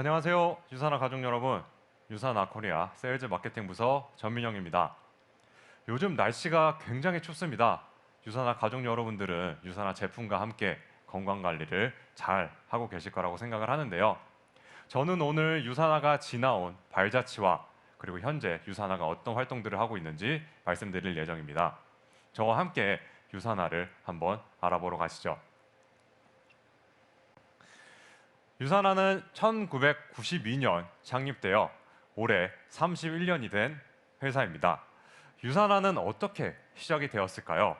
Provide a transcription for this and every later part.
안녕하세요. 유산화 가족 여러분. 유산화 코리아 세일즈 마케팅 부서 전민영입니다. 요즘 날씨가 굉장히 춥습니다. 유산화 가족 여러분들은 유산화 제품과 함께 건강 관리를 잘 하고 계실 거라고 생각을 하는데요. 저는 오늘 유산화가 지나온 발자취와 그리고 현재 유산화가 어떤 활동들을 하고 있는지 말씀드릴 예정입니다. 저와 함께 유산화를 한번 알아보러 가시죠. 유산화는 1992년 창립되어 올해 31년이 된 회사입니다. 유산화는 어떻게 시작이 되었을까요?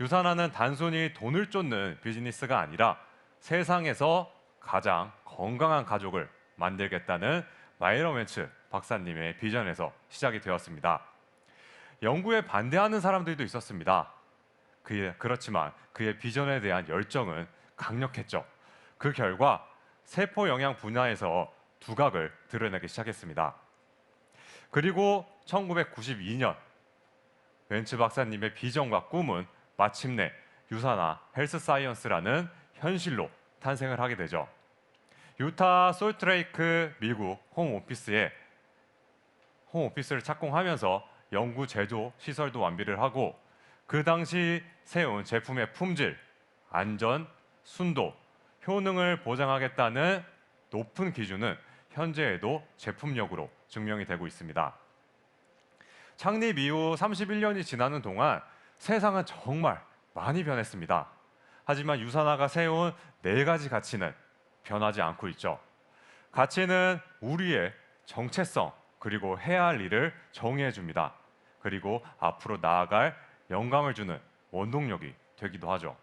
유산화는 단순히 돈을 쫓는 비즈니스가 아니라 세상에서 가장 건강한 가족을 만들겠다는 마이러멘츠 박사님의 비전에서 시작이 되었습니다. 연구에 반대하는 사람들도 있었습니다. 그의, 그렇지만 그의 비전에 대한 열정은 강력했죠. 그 결과 세포 영양 분야에서 두각을 드러내기 시작했습니다. 그리고 1992년 벤츠 박사님의 비전과 꿈은 마침내 유산화 헬스 사이언스라는 현실로 탄생을 하게 되죠. 유타 솔트레이크 미국 홈 오피스에 홈 오피스를 착공하면서 연구 제조 시설도 완비를 하고 그 당시 세운 제품의 품질, 안전, 순도, 효능을 보장하겠다는 높은 기준은 현재에도 제품력으로 증명이 되고 있습니다. 창립 이후 31년이 지나는 동안 세상은 정말 많이 변했습니다. 하지만 유산화가 세운 네 가지 가치는 변하지 않고 있죠. 가치는 우리의 정체성 그리고 해야 할 일을 정의해 줍니다. 그리고 앞으로 나아갈 영감을 주는 원동력이 되기도 하죠.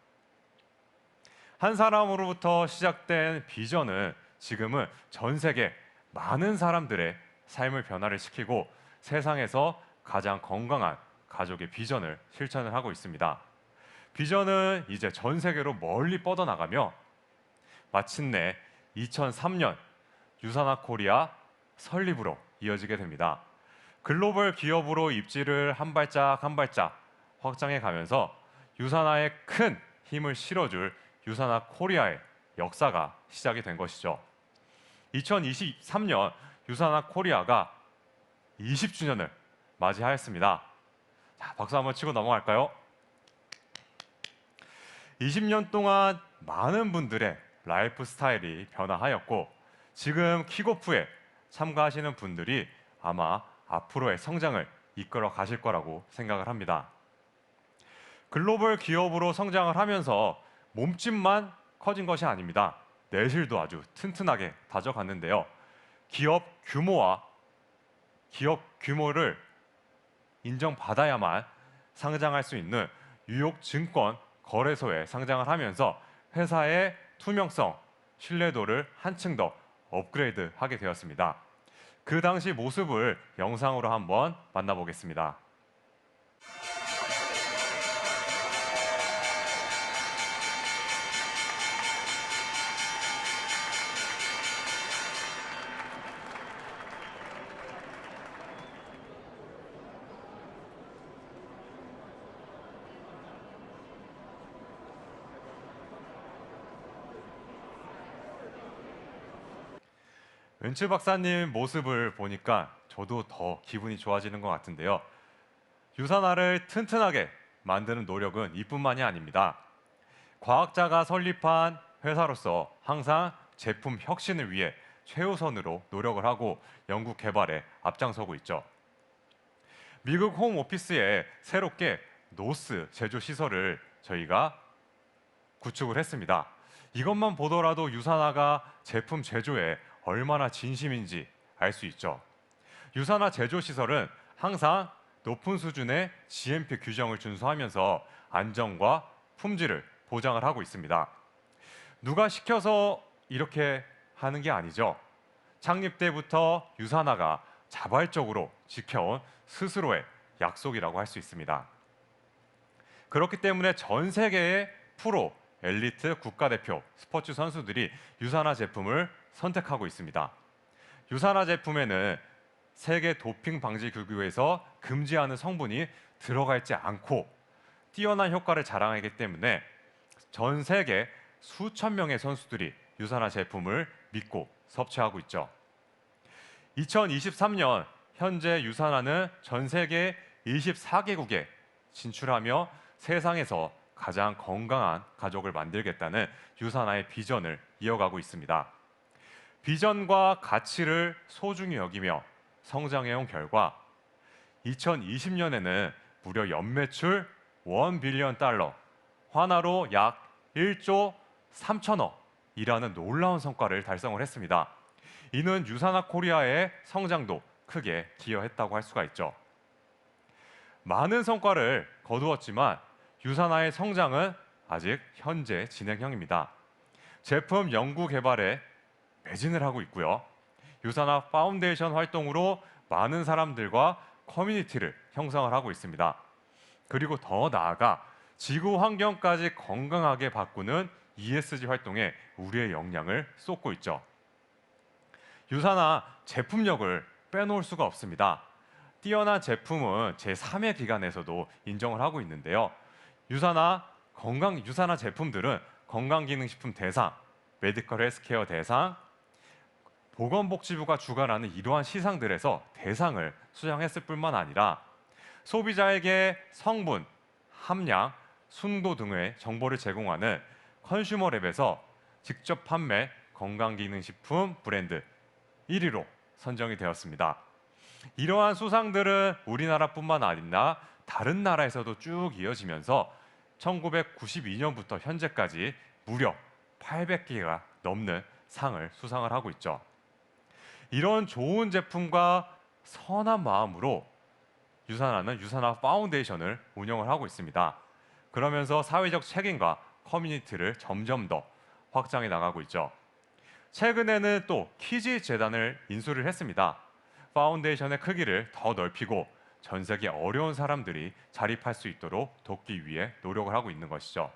한 사람으로부터 시작된 비전은 지금은 전 세계 많은 사람들의 삶을 변화를 시키고 세상에서 가장 건강한 가족의 비전을 실천을 하고 있습니다. 비전은 이제 전 세계로 멀리 뻗어나가며 마침내 2003년 유산화 코리아 설립으로 이어지게 됩니다. 글로벌 기업으로 입지를 한 발짝 한 발짝 확장해 가면서 유산화에 큰 힘을 실어줄 유산화 코리아의 역사가 시작이 된 것이죠. 2023년 유산화 코리아가 20주년을 맞이하였습니다. 자, 박수 한번 치고 넘어갈까요? 20년 동안 많은 분들의 라이프 스타일이 변화하였고 지금 킥오프에 참가하시는 분들이 아마 앞으로의 성장을 이끌어 가실 거라고 생각을 합니다. 글로벌 기업으로 성장을 하면서 몸집만 커진 것이 아닙니다. 내실도 아주 튼튼하게 다져갔는데요. 기업 규모와 기업 규모를 인정받아야만 상장할 수 있는 뉴욕 증권 거래소에 상장을 하면서 회사의 투명성, 신뢰도를 한층 더 업그레이드 하게 되었습니다. 그 당시 모습을 영상으로 한번 만나보겠습니다. 왼츠 박사님 모습을 보니까 저도 더 기분이 좋아지는 것 같은데요. 유산화를 튼튼하게 만드는 노력은 이뿐만이 아닙니다. 과학자가 설립한 회사로서 항상 제품 혁신을 위해 최우선으로 노력을 하고 연구 개발에 앞장서고 있죠. 미국 홈 오피스에 새롭게 노스 제조 시설을 저희가 구축을 했습니다. 이것만 보더라도 유산화가 제품 제조에 얼마나 진심인지 알 수 있죠. 유산화 제조 시설은 항상 높은 수준의 GMP 규정을 준수하면서 안전과 품질을 보장을 하고 있습니다. 누가 시켜서 이렇게 하는 게 아니죠. 창립 때부터 유산화가 자발적으로 지켜온 스스로의 약속이라고 할 수 있습니다. 그렇기 때문에 전 세계의 프로, 엘리트 국가대표 스포츠 선수들이 유산화 제품을 선택하고 있습니다. 유산화 제품에는 세계 도핑 방지 기구에서 금지하는 성분이 들어가 있지 않고 뛰어난 효과를 자랑하기 때문에 전 세계 수천 명의 선수들이 유산화 제품을 믿고 섭취하고 있죠. 2023년 현재 유산화는 전 세계 24개국에 진출하며 세상에서 가장 건강한 가족을 만들겠다는 유산화의 비전을 이어가고 있습니다. 비전과 가치를 소중히 여기며 성장해온 결과 2020년에는 무려 연매출 1 빌리언 달러, 환화로 약 1조 3천억이라는 놀라운 성과를 달성을 했습니다. 이는 유산화 코리아의 성장도 크게 기여했다고 할 수가 있죠. 많은 성과를 거두었지만 유산화의 성장은 아직 현재 진행형입니다. 제품 연구 개발에 매진을 하고 있고요. 유산화 파운데이션 활동으로 많은 사람들과 커뮤니티를 형성을 하고 있습니다. 그리고 더 나아가 지구 환경까지 건강하게 바꾸는 ESG 활동에 우리의 역량을 쏟고 있죠. 유산화 제품력을 빼놓을 수가 없습니다. 뛰어난 제품은 제3의 기관에서도 인정을 하고 있는데요. 유산화 건강 유산화 제품들은 건강기능식품 대상, 메디컬 헬스케어 대상, 보건복지부가 주관하는 이러한 시상들에서 대상을 수상했을 뿐만 아니라 소비자에게 성분, 함량, 순도 등의 정보를 제공하는 컨슈머랩에서 직접 판매 건강기능식품 브랜드 1위로 선정이 되었습니다. 이러한 수상들은 우리나라뿐만 아니라 다른 나라에서도 쭉 이어지면서 1992년부터 현재까지 무려 800개가 넘는 상을 수상을 하고 있죠. 이런 좋은 제품과 선한 마음으로 유산화는 유산화 파운데이션을 운영을 하고 있습니다. 그러면서 사회적 책임과 커뮤니티를 점점 더 확장해 나가고 있죠. 최근에는 또 키즈 재단을 인수를 했습니다. 파운데이션의 크기를 더 넓히고 전 세계 어려운 사람들이 자립할 수 있도록 돕기 위해 노력을 하고 있는 것이죠.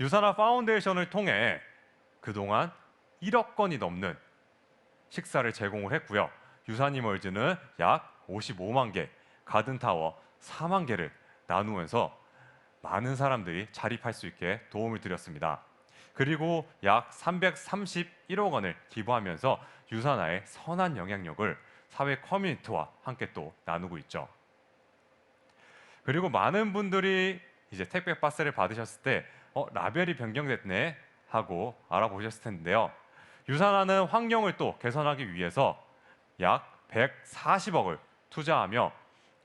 유산화 파운데이션을 통해 그동안 1억 건이 넘는 식사를 제공을 했고요. 유산이멀즈는 약 55만 개, 가든타워 4만 개를 나누면서 많은 사람들이 자립할 수 있게 도움을 드렸습니다. 그리고 약 331억 원을 기부하면서 유산화의 선한 영향력을 사회 커뮤니티와 함께 또 나누고 있죠. 그리고 많은 분들이 이제 택배 박스를 받으셨을 때 어, 라벨이 변경됐네 하고 알아보셨을 텐데요. 유산화는 환경을 또 개선하기 위해서 약 140억을 투자하며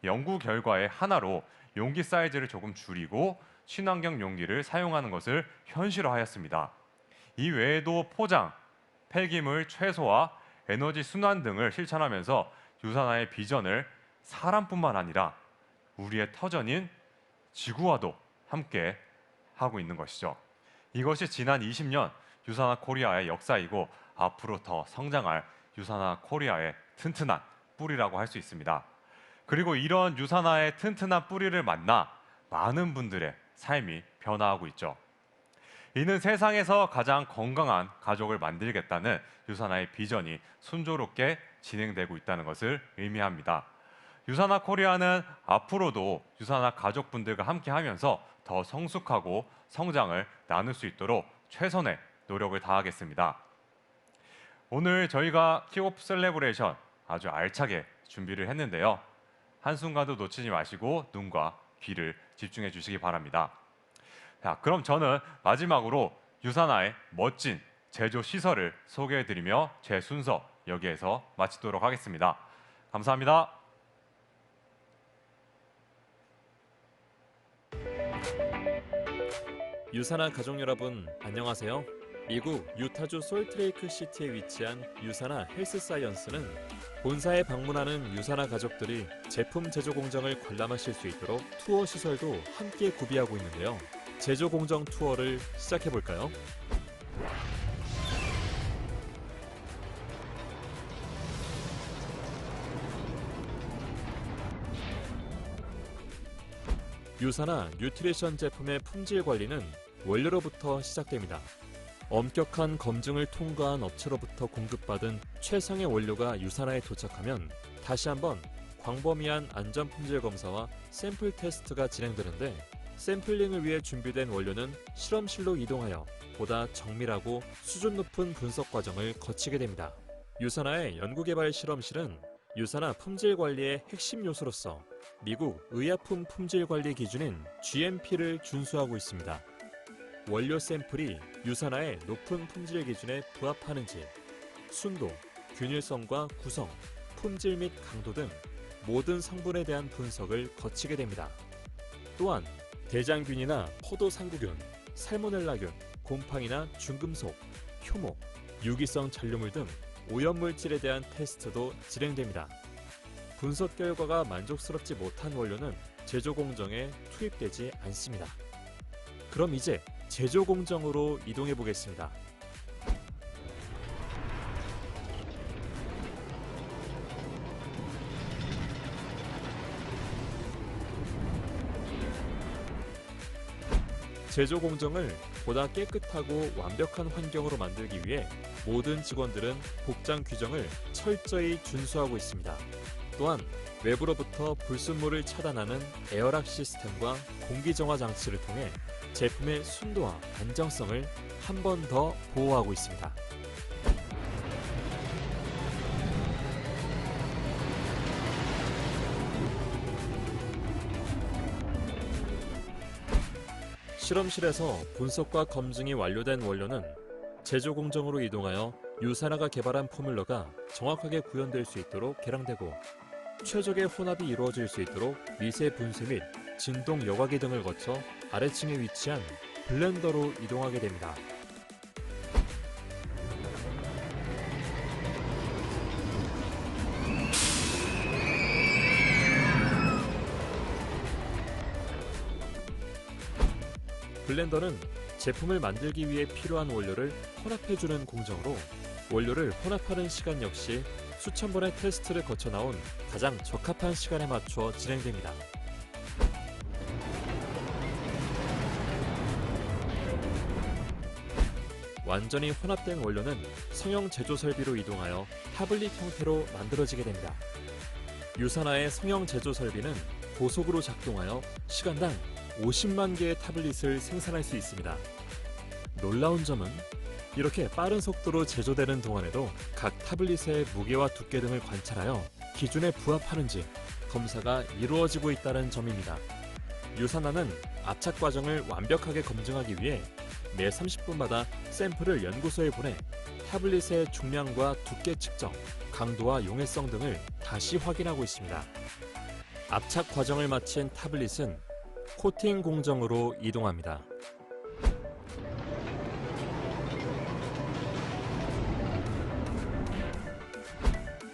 연구 결과의 하나로 용기 사이즈를 조금 줄이고 친환경 용기를 사용하는 것을 현실화하였습니다. 이 외에도 포장, 폐기물 최소화, 에너지 순환 등을 실천하면서 유산화의 비전을 사람뿐만 아니라 우리의 터전인 지구와도 함께 하고 있는 것이죠. 이것이 지난 20년 유산화 코리아의 역사이고 앞으로 더 성장할 유산화 코리아의 튼튼한 뿌리라고 할 수 있습니다. 그리고 이런 유산화의 튼튼한 뿌리를 만나 많은 분들의 삶이 변화하고 있죠. 이는 세상에서 가장 건강한 가족을 만들겠다는 유산화의 비전이 순조롭게 진행되고 있다는 것을 의미합니다. 유산화 코리아는 앞으로도 유산화 가족분들과 함께 하면서 더 성숙하고 성장을 나눌 수 있도록 최선의 노력을 다하겠습니다. 오늘 저희가 킥오프 셀레브레이션 아주 알차게 준비를 했는데요. 한순간도 놓치지 마시고 눈과 귀를 집중해 주시기 바랍니다. 자, 그럼 저는 마지막으로 유산화의 멋진 제조 시설을 소개해 드리며 제 순서 여기에서 마치도록 하겠습니다. 감사합니다. 유산화 가족 여러분 안녕하세요. 미국 유타주 솔트레이크 시티에 위치한 유산화 헬스 사이언스는 본사에 방문하는 유산화 가족들이 제품 제조 공정을 관람하실 수 있도록 투어 시설도 함께 구비하고 있는데요. 제조 공정 투어를 시작해 볼까요? 유산화 뉴트리션 제품의 품질 관리는 원료로부터 시작됩니다. 엄격한 검증을 통과한 업체로부터 공급받은 최상의 원료가 유산화에 도착하면 다시 한번 광범위한 안전 품질 검사와 샘플 테스트가 진행되는데 샘플링을 위해 준비된 원료는 실험실로 이동하여 보다 정밀하고 수준 높은 분석 과정을 거치게 됩니다. 유산화의 연구개발 실험실은 유산화 품질 관리의 핵심 요소로서 미국 의약품 품질 관리 기준인 GMP를 준수하고 있습니다. 원료 샘플이 유산화의 높은 품질 기준에 부합하는지 순도, 균일성과 구성, 품질 및 강도 등 모든 성분에 대한 분석을 거치게 됩니다. 또한 대장균이나 포도상구균, 살모넬라균, 곰팡이나 중금속, 효모, 유기성 잔류물 등 오염물질에 대한 테스트도 진행됩니다. 분석 결과가 만족스럽지 못한 원료는 제조 공정에 투입되지 않습니다. 그럼 이제 제조 공정으로 이동해 보겠습니다. 제조 공정을 보다 깨끗하고 완벽한 환경으로 만들기 위해 모든 직원들은 복장 규정을 철저히 준수하고 있습니다. 또한 외부로부터 불순물을 차단하는 에어락 시스템과 공기 정화 장치를 통해 제품의 순도와 안정성을 한 번 더 보호하고 있습니다. 실험실에서 분석과 검증이 완료된 원료는 제조 공정으로 이동하여 유산화가 개발한 포뮬러가 정확하게 구현될 수 있도록 개량되고 최적의 혼합이 이루어질 수 있도록 미세 분쇄 및 진동 여과기 등을 거쳐 아래층에 위치한 블렌더로 이동하게 됩니다. 블렌더는 제품을 만들기 위해 필요한 원료를 혼합해주는 공정으로 원료를 혼합하는 시간 역시 수천 번의 테스트를 거쳐 나온 가장 적합한 시간에 맞춰 진행됩니다. 완전히 혼합된 원료는 성형 제조 설비로 이동하여 타블릿 형태로 만들어지게 됩니다. 유산화의 성형 제조 설비는 고속으로 작동하여 시간당 50만 개의 타블릿을 생산할 수 있습니다. 놀라운 점은 이렇게 빠른 속도로 제조되는 동안에도 각 타블릿의 무게와 두께 등을 관찰하여 기준에 부합하는지 검사가 이루어지고 있다는 점입니다. 유산화는 압착 과정을 완벽하게 검증하기 위해 매 30분마다 샘플을 연구소에 보내 타블릿의 중량과 두께 측정, 강도와 용해성 등을 다시 확인하고 있습니다. 압착 과정을 마친 타블릿은 코팅 공정으로 이동합니다.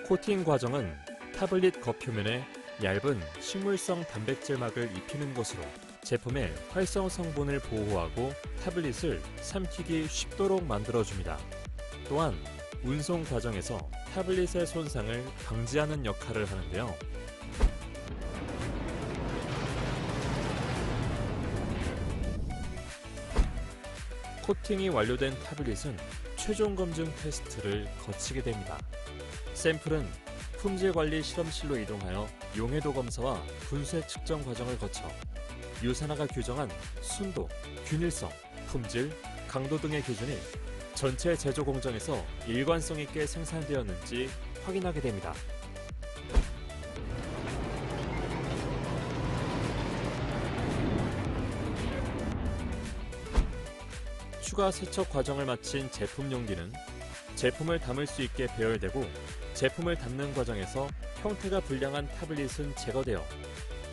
코팅 과정은 타블릿 겉표면에 얇은 식물성 단백질막을 입히는 것으로 제품의 활성 성분을 보호하고 타블릿을 삼키기 쉽도록 만들어줍니다. 또한 운송 과정에서 타블릿의 손상을 방지하는 역할을 하는데요. 코팅이 완료된 타블릿은 최종 검증 테스트를 거치게 됩니다. 샘플은 품질 관리 실험실로 이동하여 용해도 검사와 분쇄 측정 과정을 거쳐 유산화가 규정한 순도, 균일성, 품질, 강도 등의 기준이 전체 제조 공정에서 일관성 있게 생산되었는지 확인하게 됩니다. 추가 세척 과정을 마친 제품 용기는 제품을 담을 수 있게 배열되고 제품을 담는 과정에서 형태가 불량한 타블릿은 제거되어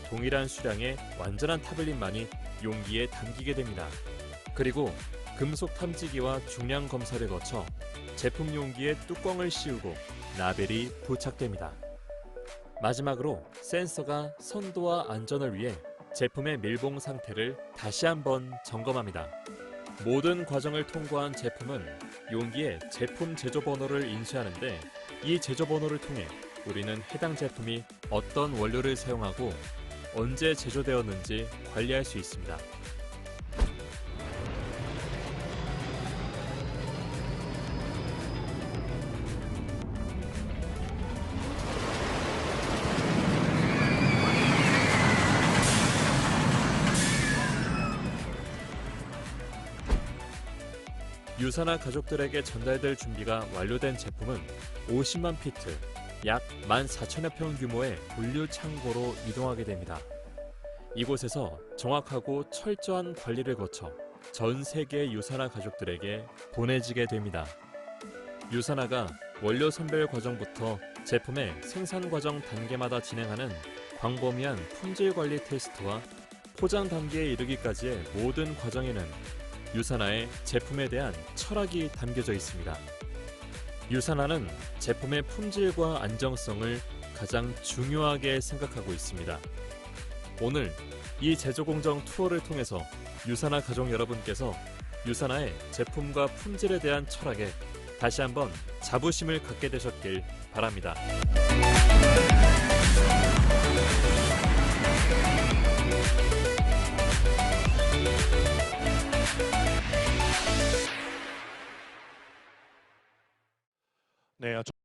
동일한 수량의 완전한 타블릿만이 용기에 담기게 됩니다. 그리고 금속 탐지기와 중량 검사를 거쳐 제품 용기에 뚜껑을 씌우고 라벨이 부착됩니다. 마지막으로 센서가 선도와 안전을 위해 제품의 밀봉 상태를 다시 한번 점검합니다. 모든 과정을 통과한 제품은 용기에 제품 제조 번호를 인쇄하는데 이 제조 번호를 통해 우리는 해당 제품이 어떤 원료를 사용하고 언제 제조되었는지 관리할 수 있습니다. 유산화 가족들에게 전달될 준비가 완료된 제품은 50만 피트, 약 14,000여 평 규모의 분류 창고로 이동하게 됩니다. 이곳에서 정확하고 철저한 관리를 거쳐 전 세계 유산화 가족들에게 보내지게 됩니다. 유산화가 원료 선별 과정부터 제품의 생산 과정 단계마다 진행하는 광범위한 품질 관리 테스트와 포장 단계에 이르기까지의 모든 과정에는 유산화의 제품에 대한 철학이 담겨져 있습니다. 유산화는 제품의 품질과 안정성을 가장 중요하게 생각하고 있습니다. 오늘 이 제조 공정 투어를 통해서 유산화 가족 여러분께서 유산화의 제품과 품질에 대한 철학에 다시 한번 자부심을 갖게 되셨길 바랍니다. 네,